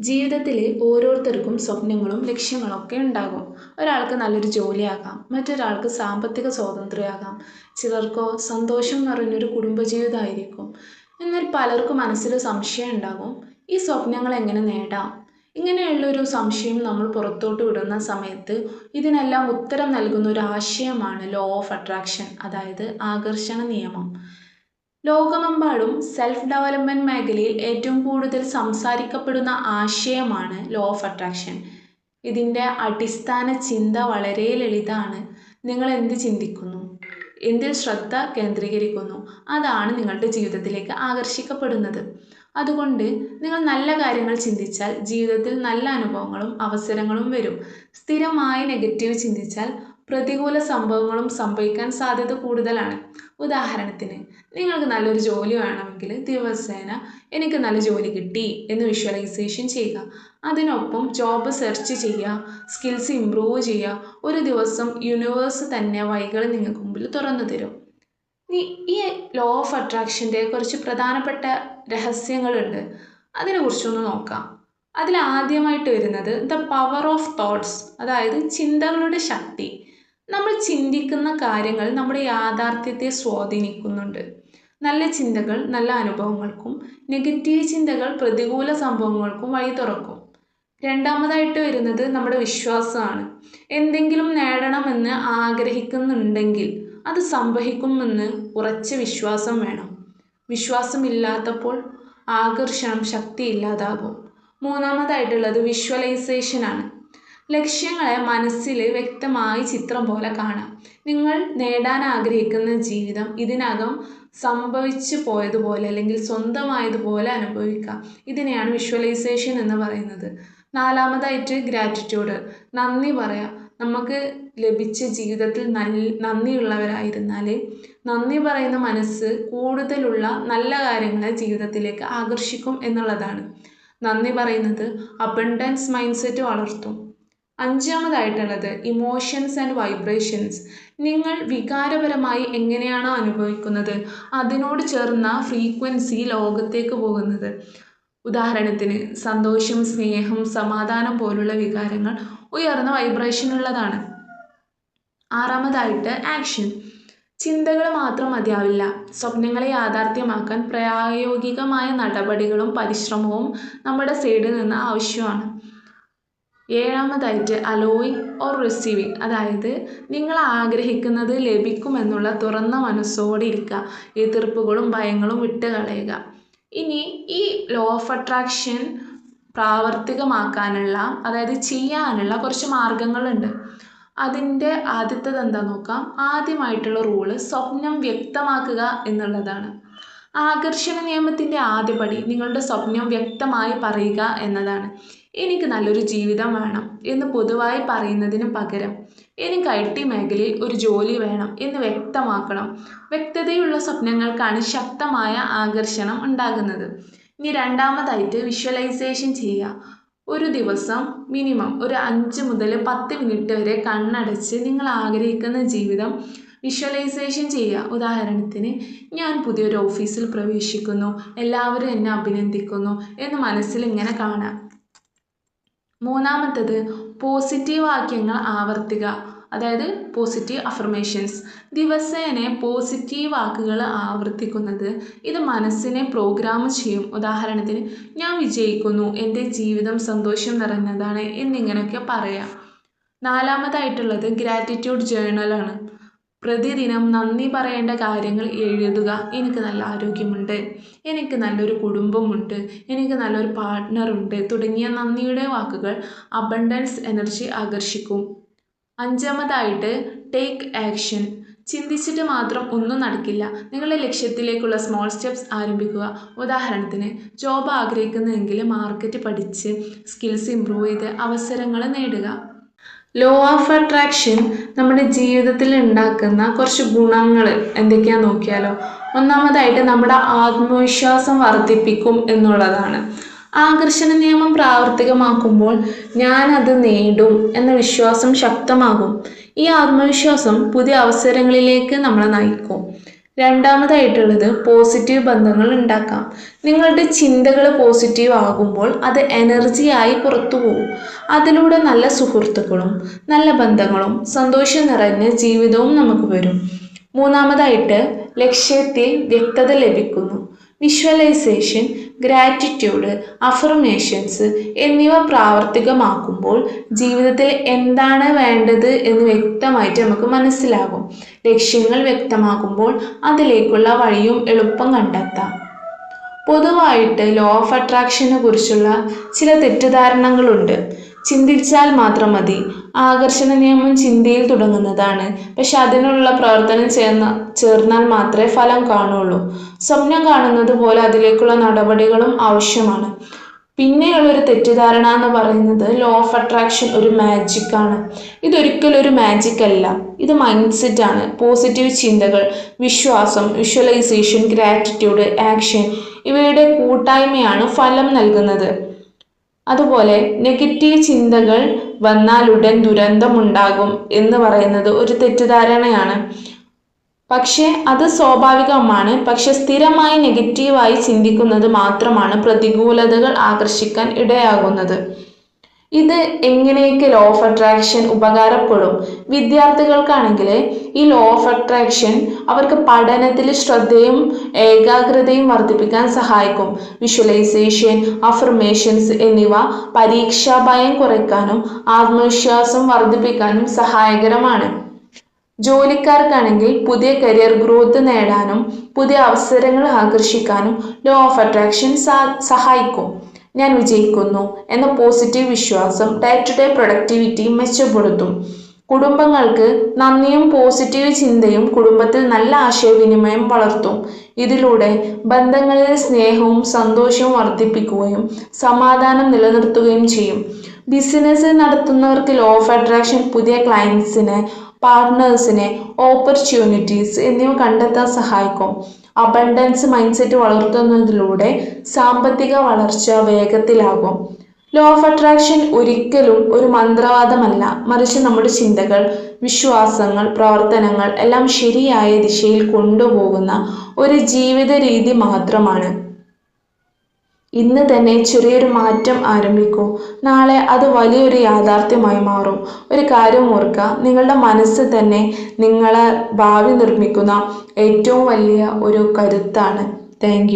ജീവിതത്തിൽ ഓരോരുത്തർക്കും സ്വപ്നങ്ങളും ലക്ഷ്യങ്ങളൊക്കെ ഉണ്ടാകും. ഒരാൾക്ക് നല്ലൊരു ജോലിയാകാം മറ്റൊരാൾക്ക് സാമ്പത്തിക സ്വാതന്ത്ര്യമാകാം ചിലർക്കോ സന്തോഷം നിറഞ്ഞൊരു കുടുംബജീവിതമായിരിക്കും. എന്നാൽ പലർക്കും മനസ്സിൽ സംശയം ഉണ്ടാകും ഈ സ്വപ്നങ്ങൾ എങ്ങനെ നേടാം? ഇങ്ങനെയുള്ളൊരു സംശയം നമ്മൾ പുറത്തോട്ട് വിടുന്ന സമയത്ത് ഇതിനെല്ലാം ഉത്തരം നൽകുന്ന ഒരു ആശയമാണ് ലോ ഓഫ് അട്രാക്ഷൻ അതായത് ആകർഷണ നിയമം. ലോകമെമ്പാടും സെൽഫ് ഡെവലപ്മെന്റ് മേഖലയിൽ ഏറ്റവും കൂടുതൽ സംസാരിക്കപ്പെടുന്ന ആശയമാണ് ലോ ഓഫ് അട്രാക്ഷൻ ഇതിന്റെ അടിസ്ഥാന ചിന്ത വളരെ ലളിതമാണ് നിങ്ങൾ എന്ത് ചിന്തിക്കുന്നു? എന്തിൽ ശ്രദ്ധ കേന്ദ്രീകരിക്കുന്നു? അതാണ് നിങ്ങളുടെ ജീവിതത്തിലേക്ക് ആകർഷിക്കപ്പെടുന്നത്. അതുകൊണ്ട് നിങ്ങൾ നല്ല കാര്യങ്ങൾ ചിന്തിച്ചാൽ ജീവിതത്തിൽ നല്ല അനുഭവങ്ങളും അവസരങ്ങളും വരും. സ്ഥിരമായി നെഗറ്റീവ് ചിന്തിച്ചാൽ പ്രതികൂല സംഭവങ്ങളും സംഭവിക്കാൻ സാധ്യത കൂടുതലാണ്. ഉദാഹരണത്തിന് നിങ്ങൾക്ക് നല്ലൊരു ജോലി വേണമെങ്കിൽ ദിവസേന എനിക്ക് നല്ല ജോലി കിട്ടി എന്ന് വിഷ്വലൈസേഷൻ ചെയ്യുക. അതിനൊപ്പം ജോബ് സെർച്ച് ചെയ്യുക സ്കിൽസ് ഇമ്പ്രൂവ് ചെയ്യുക. ഒരു ദിവസം യൂണിവേഴ്സ് തന്നെ വഴികൾ നിങ്ങൾക്ക് മുമ്പിൽ തുറന്നു തരും. ഈ ലോ ഓഫ് അട്രാക്ഷന്റെ കുറച്ച് പ്രധാനപ്പെട്ട രഹസ്യങ്ങളുണ്ട്. അതിനെക്കുറിച്ചൊന്ന് നോക്കാം. അതിൽ ആദ്യമായിട്ട് വരുന്നത് ദ പവർ ഓഫ് തോട്ട്സ് അതായത് ചിന്തകളുടെ ശക്തി. നമ്മൾ ചിന്തിക്കുന്ന കാര്യങ്ങൾ നമ്മുടെ യാഥാർത്ഥ്യത്തെ സ്വാധീനിക്കുന്നുണ്ട്. നല്ല ചിന്തകൾ നല്ല അനുഭവങ്ങൾക്കും നെഗറ്റീവ് ചിന്തകൾ പ്രതികൂല സംഭവങ്ങൾക്കും വഴി തുറക്കും. രണ്ടാമതായിട്ട് വരുന്നത് നമ്മുടെ വിശ്വാസമാണ്. എന്തെങ്കിലും നേടണമെന്ന് ആഗ്രഹിക്കുന്നുണ്ടെങ്കിൽ അത് സംഭവിക്കുമെന്ന് ഉറച്ച വിശ്വാസം വേണം. വിശ്വാസമില്ലാത്തപ്പോൾ ആകർഷണം ശക്തി ഇല്ലാതാകും. മൂന്നാമതായിട്ടുള്ളത് വിഷ്വലൈസേഷനാണ് ലക്ഷ്യങ്ങളെ മനസ്സിൽ വ്യക്തമായി ചിത്രം പോലെ കാണാം. നിങ്ങൾ നേടാൻ ആഗ്രഹിക്കുന്ന ജീവിതം ഇതിനകം സംഭവിച്ചു പോയതുപോലെ അല്ലെങ്കിൽ സ്വന്തമായതുപോലെ അനുഭവിക്കാം. ഇതിനെയാണ് വിഷ്വലൈസേഷൻ എന്ന് പറയുന്നത്. നാലാമതായിട്ട് ഗ്രാറ്റിറ്റ്യൂഡ് നന്ദി പറയാം. നമുക്ക് ലഭിച്ച ജീവിതത്തിൽ നല്ല നന്ദിയുള്ളവരായിരുന്നാൽ നന്ദി പറയുന്ന മനസ്സ് കൂടുതലുള്ള നല്ല കാര്യങ്ങളെ ജീവിതത്തിലേക്ക് ആകർഷിക്കും എന്നുള്ളതാണ്. നന്ദി പറയുന്നത് അബണ്ടൻസ് മൈൻഡ് സെറ്റ് വളർത്തും. അഞ്ചാമതായിട്ടുള്ളത് ഇമോഷൻസ് ആൻഡ് വൈബ്രേഷൻസ് നിങ്ങൾ വികാരപരമായി എങ്ങനെയാണോ അനുഭവിക്കുന്നത്? അതിനോട് ചേർന്ന ഫ്രീക്വൻസി ലോകത്തേക്ക് പോകുന്നത്. ഉദാഹരണത്തിന് സന്തോഷം സ്നേഹം സമാധാനം പോലുള്ള വികാരങ്ങൾ ഉയർന്ന വൈബ്രേഷൻ ഉള്ളതാണ്. ആറാമതായിട്ട് ആക്ഷൻ ചിന്തകൾ മാത്രം മതിയാവില്ല. സ്വപ്നങ്ങളെ യാഥാർത്ഥ്യമാക്കാൻ പ്രായോഗികമായ നടപടികളും പരിശ്രമവും നമ്മുടെ സൈഡിൽ നിന്ന് ആവശ്യമാണ്. ഏഴാമതായിട്ട് അലോയിങ് ഓർ റിസീവിങ് അതായത് നിങ്ങൾ ആഗ്രഹിക്കുന്നത് ലഭിക്കുമെന്നുള്ള തുറന്ന മനസ്സോടെ ഇരിക്കുക. എതിർപ്പുകളും ഭയങ്ങളും വിട്ട് കളയുക ഇനി ഈ ലോ ഓഫ് അട്രാക്ഷൻ പ്രാവർത്തികമാക്കാനുള്ള അതായത് ചെയ്യാനുള്ള കുറച്ച് മാർഗങ്ങളുണ്ട്. അതിന്റെ ആദ്യത്തത് എന്താ നോക്കാം? ആദ്യമായിട്ടുള്ള റൂൾ സ്വപ്നം വ്യക്തമാക്കുക എന്നുള്ളതാണ്. ആകർഷണ നിയമത്തിന്റെ ആദ്യപടി നിങ്ങളുടെ സ്വപ്നം വ്യക്തമായി പറയുക എന്നതാണ്. എനിക്ക് നല്ലൊരു ജീവിതം വേണം എന്ന് പൊതുവായി പറയുന്നതിന് പകരം എനിക്ക് ഐ ടി മേഖലയിൽ ഒരു ജോലി വേണം എന്ന് വ്യക്തമാക്കണം. വ്യക്തതയുള്ള സ്വപ്നങ്ങൾക്കാണ് ശക്തമായ ആകർഷണം ഉണ്ടാകുന്നത്. ഇനി രണ്ടാമതായിട്ട് വിഷ്വലൈസേഷൻ ചെയ്യുക. ഒരു ദിവസം മിനിമം ഒരു അഞ്ച് മുതൽ പത്ത് മിനിറ്റ് വരെ കണ്ണടച്ച് നിങ്ങൾ ആഗ്രഹിക്കുന്ന ജീവിതം വിഷ്വലൈസേഷൻ ചെയ്യുക. ഉദാഹരണത്തിന് ഞാൻ പുതിയൊരു ഓഫീസിൽ പ്രവേശിക്കുന്നു. എല്ലാവരും എന്നെ അഭിനന്ദിക്കുന്നു എന്ന് മനസ്സിൽ ഇങ്ങനെ കാണാം. മൂന്നാമത്തത് പോസിറ്റീവ് വാക്യങ്ങൾ ആവർത്തിക്കുക അതായത് പോസിറ്റീവ് അഫർമേഷൻസ് ദിവസേന പോസിറ്റീവ് വാക്കുകൾ ആവർത്തിക്കുന്നത് ഇത് മനസ്സിനെ പ്രോഗ്രാം ചെയ്യും. ഉദാഹരണത്തിന് ഞാൻ വിജയിക്കുന്നു എന്റെ ജീവിതം സന്തോഷം നിറഞ്ഞതാണ് എന്നിങ്ങനെയൊക്കെ പറയാം. നാലാമതായിട്ടുള്ളത് ഗ്രാറ്റിറ്റ്യൂഡ് ജേണലാണ് പ്രതിദിനം നന്ദി പറയേണ്ട കാര്യങ്ങൾ എഴുതുക. എനിക്ക് നല്ല ആരോഗ്യമുണ്ട്. എനിക്ക് നല്ലൊരു കുടുംബമുണ്ട്. എനിക്ക് നല്ലൊരു പാർട്ട്ണറുണ്ട്. തുടങ്ങിയ നന്ദിയുടെ വാക്കുകൾ അബണ്ടൻസ് എനർജി ആകർഷിക്കും. അഞ്ചാമതായിട്ട് ടേക്ക് ആക്ഷൻ ചിന്തിച്ചിട്ട് മാത്രം ഒന്നും നടക്കില്ല. നിങ്ങളുടെ ലക്ഷ്യത്തിലേക്കുള്ള സ്മോൾ സ്റ്റെപ്സ് ആരംഭിക്കുക. ഉദാഹരണത്തിന് ജോബ് ആഗ്രഹിക്കുന്നുവെങ്കിൽ മാർക്കറ്റ് പഠിച്ച് സ്കിൽസ് ഇമ്പ്രൂവ് ചെയ്ത് അവസരങ്ങൾ നേടുക. ലോ ഓഫ് അട്രാക്ഷൻ നമ്മുടെ ജീവിതത്തിൽ ഉണ്ടാക്കുന്ന കുറച്ച് ഗുണങ്ങൾ എന്തൊക്കെയാണെന്ന് നോക്കിയാലോ? ഒന്നാമതായിട്ട് നമ്മുടെ ആത്മവിശ്വാസം വർദ്ധിപ്പിക്കും എന്നുള്ളതാണ്. ആകർഷണ നിയമം പ്രാവർത്തികമാക്കുമ്പോൾ ഞാനത് നേടും എന്ന വിശ്വാസം ശക്തമാകും. ഈ ആത്മവിശ്വാസം പുതിയ അവസരങ്ങളിലേക്ക് നമ്മളെ നയിക്കും. രണ്ടാമതായിട്ടുള്ളത് പോസിറ്റീവ് ബന്ധങ്ങൾ ഉണ്ടാക്കാം. നിങ്ങളുടെ ചിന്തകൾ പോസിറ്റീവ് ആകുമ്പോൾ അത് എനർജിയായി പുറത്തു പോകും. അതിലൂടെ നല്ല സുഹൃത്തുക്കളും നല്ല ബന്ധങ്ങളും സന്തോഷം നിറഞ്ഞ ജീവിതവും നമുക്ക് വരും. മൂന്നാമതായിട്ട് ലക്ഷ്യത്തിൽ വ്യക്തത ലഭിക്കുന്നു. വിഷ്വലൈസേഷൻ ഗ്രാറ്റിറ്റ്യൂഡ് അഫർമേഷൻസ് എന്നിവ പ്രാവർത്തികമാക്കുമ്പോൾ ജീവിതത്തിൽ എന്താണ് വേണ്ടത് എന്ന് വ്യക്തമായിട്ട് നമുക്ക് മനസ്സിലാകും. ലക്ഷ്യങ്ങൾ വ്യക്തമാക്കുമ്പോൾ അതിലേക്കുള്ള വഴിയും എളുപ്പം കണ്ടെത്താം. പൊതുവായിട്ട് ലോ ഓഫ് അട്രാക്ഷനെ കുറിച്ചുള്ള ചില തെറ്റിദ്ധാരണകളുണ്ട്. ചിന്തിച്ചാൽ മാത്രം മതി. ആകർഷണ നിയമം ചിന്തയിൽ തുടങ്ങുന്നതാണ്. പക്ഷെ അതിനുള്ള പ്രവർത്തനം ചേർന്ന ചേർന്നാൽ മാത്രമേ ഫലം കാണുള്ളൂ. സ്വപ്നം കാണുന്നത് പോലെ അതിലേക്കുള്ള നടപടികളും ആവശ്യമാണ്. പിന്നെയുള്ള ഒരു തെറ്റിദ്ധാരണ എന്ന് പറയുന്നത് ലോ ഓഫ് അട്രാക്ഷൻ ഒരു മാജിക് ആണ്. ഇതൊരിക്കലും ഒരു മാജിക് അല്ല. ഇത് മൈൻഡ് സെറ്റ് ആണ്. പോസിറ്റീവ് ചിന്തകൾ വിശ്വാസം വിഷ്വലൈസേഷൻ ഗ്രാറ്റിറ്റ്യൂഡ് ആക്ഷൻ ഇവയുടെ കൂട്ടായ്മയാണ് ഫലം നൽകുന്നത്. അതുപോലെ നെഗറ്റീവ് ചിന്തകൾ വന്നാൽ വന്നാലുടൻ ദുരന്തമുണ്ടാകും എന്ന് പറയുന്നത് ഒരു തെറ്റിദ്ധാരണയാണ്. പക്ഷേ അത് സ്വാഭാവികമാണ്. പക്ഷെ സ്ഥിരമായി നെഗറ്റീവായി ചിന്തിക്കുന്നത് മാത്രമാണ് പ്രതികൂലതകൾ ആകർഷിക്കാൻ ഇടയാകുന്നത്. ഇത് എങ്ങനെയൊക്കെ ലോ ഓഫ് അട്രാക്ഷൻ ഉപകാരപ്പെടും? വിദ്യാർത്ഥികൾക്കാണെങ്കിൽ ഈ ലോ ഓഫ് അട്രാക്ഷൻ അവർക്ക് പഠനത്തിൽ ശ്രദ്ധയും ഏകാഗ്രതയും വർദ്ധിപ്പിക്കാൻ സഹായിക്കും. വിഷ്വലൈസേഷൻ അഫർമേഷൻസ് എന്നിവ പരീക്ഷാ ഭയം കുറയ്ക്കാനും ആത്മവിശ്വാസം വർദ്ധിപ്പിക്കാനും സഹായകരമാണ്. ജോലിക്കാർക്കാണെങ്കിൽ പുതിയ കരിയർ ഗ്രോത്ത് നേടാനും പുതിയ അവസരങ്ങൾ ആകർഷിക്കാനും ലോ ഓഫ് അട്രാക്ഷൻ സഹായിക്കും. ഞാൻ വിജയിക്കുന്നു എന്ന പോസിറ്റീവ് വിശ്വാസം ഡേ ടു ഡേ പ്രൊഡക്ടിവിറ്റി മെച്ചപ്പെടുത്തും. കുടുംബങ്ങൾക്ക് നന്ദിയും പോസിറ്റീവ് ചിന്തയും കുടുംബത്തിൽ നല്ല ആശയവിനിമയം വളർത്തും. ഇതിലൂടെ ബന്ധങ്ങളിലെ സ്നേഹവും സന്തോഷവും വർദ്ധിപ്പിക്കുകയും സമാധാനം നിലനിർത്തുകയും ചെയ്യും. ബിസിനസ് നടത്തുന്നവർക്ക് ലോ ഓഫ് അട്രാക്ഷൻ പുതിയ ക്ലയൻസിനെ പാർട്ട്നേഴ്സിനെ ഓപ്പർച്യൂണിറ്റീസ് എന്നിവ കണ്ടെത്താൻ സഹായിക്കും. അബണ്ടൻസ് മൈൻഡ് സെറ്റ് വളർത്തുന്നതിലൂടെ സാമ്പത്തിക വളർച്ച വേഗത്തിലാകും. ലോ ഓഫ് അട്രാക്ഷൻ ഒരിക്കലും ഒരു മന്ത്രവാദമല്ല. മറിച്ച് നമ്മുടെ ചിന്തകൾ വിശ്വാസങ്ങൾ പ്രവർത്തനങ്ങൾ എല്ലാം ശരിയായ ദിശയിൽ കൊണ്ടുപോകുന്ന ഒരു ജീവിത രീതി മാത്രമാണ്. ഇന്ന് തന്നെ ചെറിയൊരു മാറ്റം ആരംഭിക്കൂ. നാളെ അത് വലിയൊരു യാഥാർത്ഥ്യമായി മാറും. ഒരു കാര്യം ഓർക്കുക നിങ്ങളുടെ മനസ്സ് തന്നെ നിങ്ങളെ ഭാവി നിർമ്മിക്കുന്ന ഏറ്റവും വലിയ ഒരു കരുത്താണ്. താങ്ക്